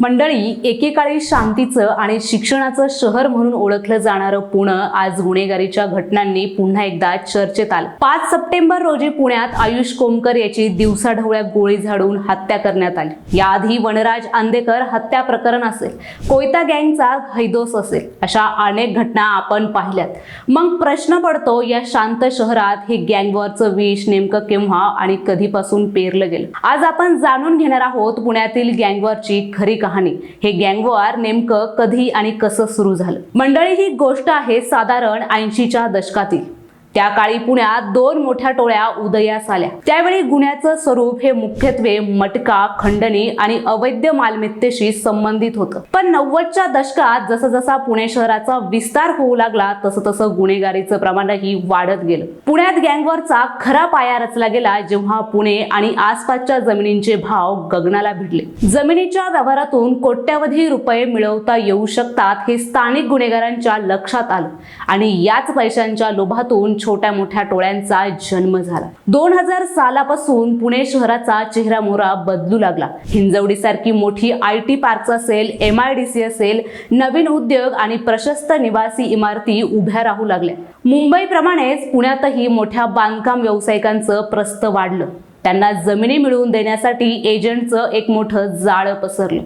मंडळी एकेकाळी शांतीचं आणि शिक्षणाचं शहर म्हणून ओळखलं जाणारं पुणं आज गुन्हेगारीच्या घटनांनी पुन्हा एकदा चर्चेत आलं. पाच सप्टेंबर रोजी पुण्यात आयुष कोमकर याची दिवसाढवळ्या गोळी झाडून हत्या करण्यात आली. याआधी वनराज आंदेकर हत्या प्रकरण असेल कोयता गँगचा हैदोस असेल अशा अनेक घटना आपण पाहिल्यात. मग प्रश्न पडतो या शांत शहरात हे गँगवरचं विष नेमकं केव्हा आणि कधीपासून पेरलं गेलं? आज आपण जाणून घेणार आहोत पुण्यातील गँगवरची खरी कहाणी. हे गँगवार नेमकं कधी आणि कसं सुरू झालं? मंडळी ही गोष्ट आहे साधारण ऐंशीच्या दशकातील. त्या काळी पुण्यात दोन मोठ्या टोळ्या उदयास आल्या. त्यावेळी गुन्ह्याचं स्वरूप हे मुख्यत्वे मटका खंडणी आणि अवैध मालमत्तेशी संबंधित होतं. पण नव्वदच्या दशकात जसं जसा पुणे शहराचा विस्तार होऊ लागला तसं तसं गुन्हेगारीचं प्रमाणही वाढत गेलं. पुण्यात गँगवरचा खरा पाया रचला गेला जेव्हा पुणे आणि आसपासच्या जमिनींचे भाव गगनाला भिडले. जमिनीच्या व्यवहारातून कोट्यावधी रुपये मिळवता येऊ शकतात हे स्थानिक गुन्हेगारांच्या लक्षात आलं आणि याच पैशांच्या लोभातून छोट्या मोठ्या टोळ्यांचा जन्म झाला. दोन हजार सालापासून पुणे शहराचा चेहरा मोहरा बदलू लागला. हिंजवडीसारखी मोठी आय टी पार्क असेल एम आय डी सी असेल नवीन उद्योग आणि प्रशस्त निवासी इमारती उभ्या राहू लागल्या. मुंबईप्रमाणेच पुण्यातही मोठ्या बांधकाम व्यावसायिकांचं प्रस्त वाढलं. त्यांना जमिनी मिळवून देण्यासाठी एजंटचं एक मोठं जाळं पसरलं.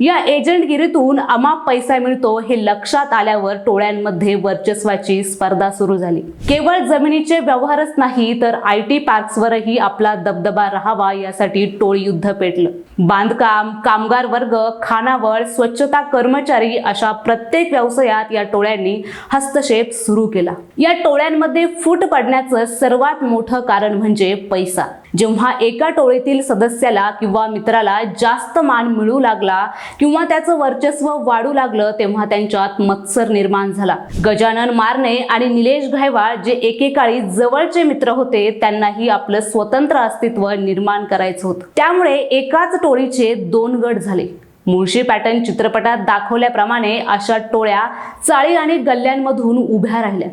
या एजंटगिरीतून अमाप पैसा मिळतो हे लक्षात आल्यावर टोळ्यांमध्ये वर्चस्वाची स्पर्धा सुरू झाली. केवळ जमिनीचे व्यवहारच नाही तर आय टी पार्क्सवरही आपला दबदबा राहावा यासाठी टोळी युद्ध पेटलं. बांधकाम कामगार वर्ग खानावळ स्वच्छता कर्मचारी अशा प्रत्येक व्यवसायात या टोळ्यांनी हस्तक्षेप सुरू केला. या टोळ्यांमध्ये फूट पडण्याचं सर्वात मोठं कारण म्हणजे पैसा. जेव्हा एका टोळीतील सदस्याला किंवा मित्राला जास्त मान मिळू लागला किंवा त्याचं वर्चस्व वाढू लागलं तेव्हा त्यांच्यात मत्सर निर्माण झाला. गजानन मारणे आणि निलेश घायवाळ जे एकेकाळी जवळचे मित्र होते त्यांनाही आपलं स्वतंत्र अस्तित्व निर्माण करायचं होतं. त्यामुळे एकाच टोळीचे दोन गट झाले. मुळशी पॅटर्न चित्रपटात दाखवल्याप्रमाणे अशा टोळ्या चाळी आणि गल्ल्यांमधून उभ्या राहिल्या.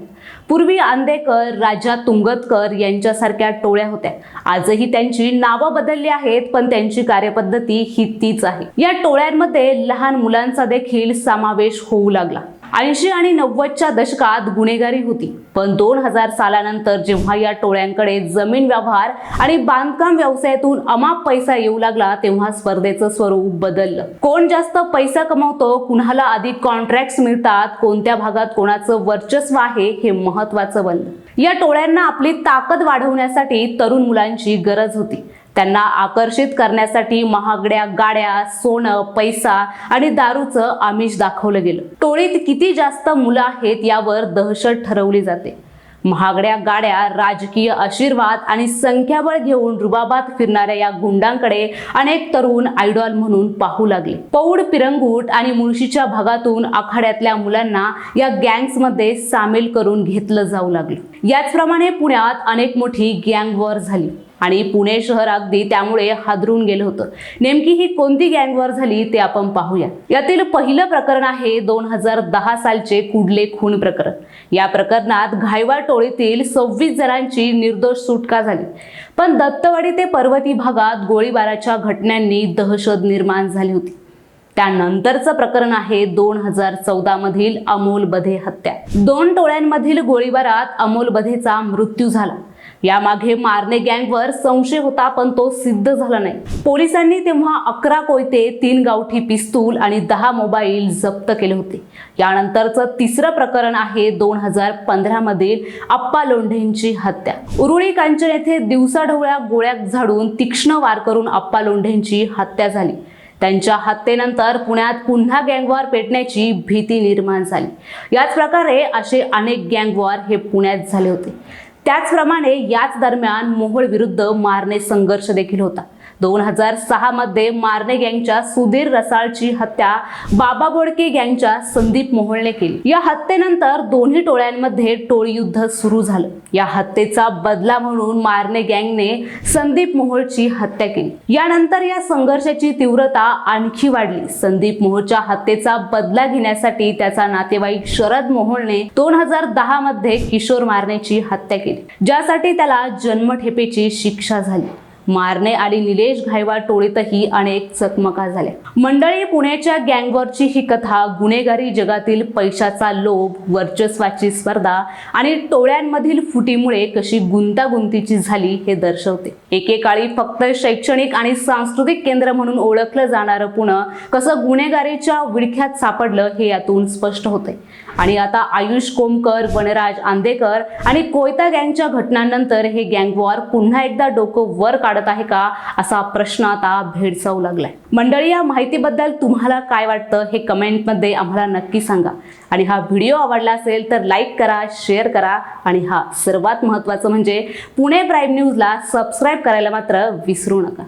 पूर्वी आंदेकर राजा तुंगतकर यांच्यासारख्या टोळ्या होत्या. आजही त्यांची नावं बदलली आहेत पण त्यांची कार्यपद्धती ही तीच आहे. या टोळ्यांमध्ये लहान मुलांचा देखील समावेश होऊ लागला. ऐंशी आणि नव्वदच्या दशकात गुन्हेगारी होती. पण दोन हजार सालानंतर जेव्हा या टोळ्यांकडे जमीन व्यवहार आणि बांधकाम व्यवसायातून अमाप पैसा येऊ लागला तेव्हा स्पर्धेचं स्वरूप बदललं. कोण जास्त पैसा कमवतो कुणाला अधिक कॉन्ट्रॅक्ट मिळतात कोणत्या भागात कोणाचं वर्चस्व आहे हे महत्वाचं बनलं. या टोळ्यांना आपली ताकद वाढवण्यासाठी तरुण मुलांची गरज होती. त्यांना आकर्षित करण्यासाठी महागड्या गाड्या सोनं पैसा आणि दारूचं आमिष दाखवलं गेलं. टोळीत किती जास्त मुलं आहेत यावर दहशत ठरवली जाते. महागड्या गाड्या राजकीय आशीर्वाद आणि संख्याबळ घेऊन रुबाबात फिरणाऱ्या या गुंडांकडे अनेक तरुण आयडॉल म्हणून पाहू लागले. पौड पिरंगूट आणि मुळशीच्या भागातून आखाड्यातल्या मुलांना या गँग्समध्ये सामील करून घेतलं जाऊ लागलं. याचप्रमाणे पुण्यात अनेक मोठी गँग वॉर झाली. आणि पुणे शहर अगदी त्यामुळे हादरून गेलं होतं. नेमकी ही कोणती गँगवार झाली ते आपण पाहूया. यातील पहिलं प्रकरण आहे दोन हजार दहा सालचे कुडले खून प्रकरण. या प्रकरणात घायवा टोळीतील सव्वीस जणांची निर्दोष सुटका झाली. पण दत्तवाडी ते पर्वती भागात गोळीबाराच्या घटनांनी दहशत निर्माण झाली होती. त्यानंतरचं प्रकरण आहे दोन हजार चौदा मधील अमोल बधे हत्या. दोन टोळ्यांमधील गोळीबारात अमोल बधेचा मृत्यू झाला. यामागे मारणे गँगवर संशय होता पण तो सिद्ध झाला नाही. पोलिसांनी तेव्हा अकरा कोयते तीन गावठी पिस्तूल आणि दहा मोबाईल जप्त केले होते. यानंतरचं तिसरं प्रकरण आहे दोन हजार पंधरा मधील अप्पा लोंढेंची हत्या. उरुळी कांचन येथे दिवसाढवळ्या गोळ्यात झाडून तीक्ष्ण वार करून अप्पा लोंढेंची हत्या झाली. त्यांच्या हत्येनंतर पुण्यात पुन्हा गँगवार पेटण्याची भीती निर्माण झाली. याच प्रकारे असे अनेक गँगवार हे पुण्यात झाले होते. त्याचप्रमाणे याच दरम्यान मोहोळ विरुद्ध मारणे संघर्ष देखील होता. दोन हजार सहा मध्ये मारणे गँगच्या सुधीर रसाळची हत्या बाबा बोडके गँगच्या संदीप मोहोळने केली. या हत्येनंतर दोन्ही टोळ्यांमध्ये टोळी युद्ध सुरू झालं. या हत्येचा बदला म्हणून मारणे गँगने संदीप मोहोळची हत्या केली. यानंतर या संघर्षाची तीव्रता आणखी वाढली. संदीप मोहोळच्या हत्येचा बदला घेण्यासाठी त्याचा नातेवाईक शरद मोहोळने दोन हजार दहा मध्ये किशोर मारण्याची हत्या केली ज्यासाठी त्याला जन्मठेपेची शिक्षा झाली. मारणे आणि निलेश घायवा टोळीतही अनेक चकमका झाल्या. मंडळी पुण्याच्या गँगवरची ही कथा गुन्हेगारी जगातील पैशाचा लोभ वर्चस्वाची स्पर्धा आणि टोळ्यांमधील फुटीमुळे कशी गुंतागुंतीची झाली हे दर्शवते. एकेकाळी फक्त शैक्षणिक आणि सांस्कृतिक केंद्र म्हणून ओळखलं जाणारं पुणे कसं गुन्हेगारीच्या विळख्यात सापडलं हे यातून स्पष्ट होते. आणि आता आयुष कोमकर वनराज आंदेकर आणि कोयता गँगच्या घटनांनंतर हे गँगवॉर पुन्हा एकदा डोकं वर वाढत आहे का असा प्रश्न आता भेडसावू लागलाय. मंडळी या माहितीबद्दल तुम्हाला काय वाटतं हे कमेंटमध्ये आम्हाला नक्की सांगा. आणि हा व्हिडिओ आवडला असेल तर लाईक करा शेअर करा आणि हा सर्वात महत्त्वाचं म्हणजे पुणे प्राईम न्यूजला सबस्क्राईब करायला मात्र विसरू नका.